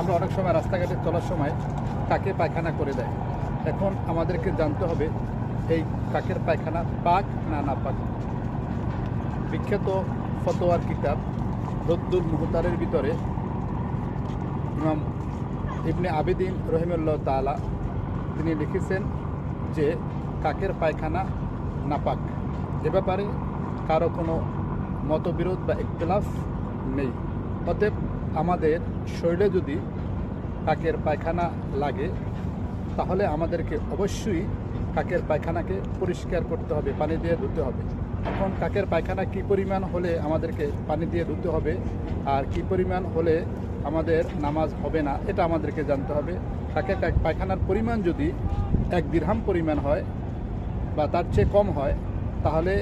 আমরা অনেক সময় রাস্তাঘাটে চলার সময় কাকে পায়খানা করে দেয়। এখন আমাদেরকে জানতে হবে এই কাকের পায়খানা পাক না না পাক। বিখ্যাত ফতোয়ার কিতাব রদ্দুল মুহতারের ভিতরে ইমাম ইবনে আবেদিন রহিমুল্লাহ তাআলা তিনি লিখেছেন যে কাকের পায়খানা নাপাক এ ব্যাপারে কারও কোনো মতবিরোধ বা ইখতলাফ নেই। অতএব আমাদের শরীরে যদি কাকের পায়খানা লাগে, তাহলে আমাদেরকে অবশ্যই কাকের পায়খানাকে পরিষ্কার করতে হবে, পানি দিয়ে ধুতে হবে। এখন কাকের পায়খানা কি পরিমাণ হলে আমাদেরকে পানি দিয়ে ধুতে হবে, আর কি পরিমাণ হলে আমাদের নামাজ হবে না, এটা আমাদেরকে জানতে হবে। কাকের পায়খানার পরিমাণ যদি এক দিরহাম পরিমাণ হয় বা তার চেয়ে কম হয়, তাহলে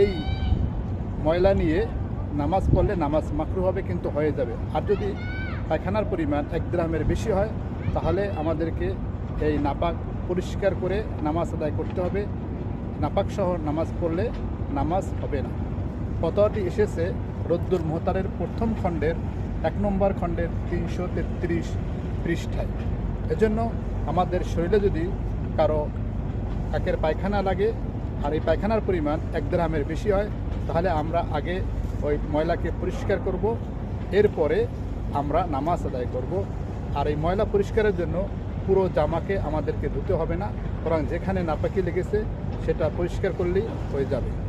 এই ময়লা নিয়ে নামাজ পড়লে নামাজ মাকরু হবে, কিন্তু হয়ে যাবে। আর যদি পায়খানার পরিমাণ এক গ্রামের বেশি হয়, তাহলে আমাদেরকে এই নাপাক পরিষ্কার করে নামাজ আদায় করতে হবে। নাপাক সহ নামাজ পড়লে নামাজ হবে না। ফতোয়াটি এসেছে রদ্দুল মোহতারের প্রথম খণ্ডের এক নম্বর খণ্ডের তিনশো তেত্রিশ পৃষ্ঠায়। এজন্য আমাদের শরীরে যদি কারও কাকের পায়খানা লাগে, আর এই পায়খানার পরিমাণ এক গ্রামের বেশি হয়, তাহলে আমরা আগে ওই ময়লাকে পরিষ্কার করব। এরপরে আমরা নামাজ আদায় করব। আর এই ময়লা পরিষ্কারের জন্য পুরো জামাকে আমাদেরকে ধুতে হবে না, বরং যেখানে নাপাকি লেগেছে সেটা পরিষ্কার করলেই হয়ে যাবে।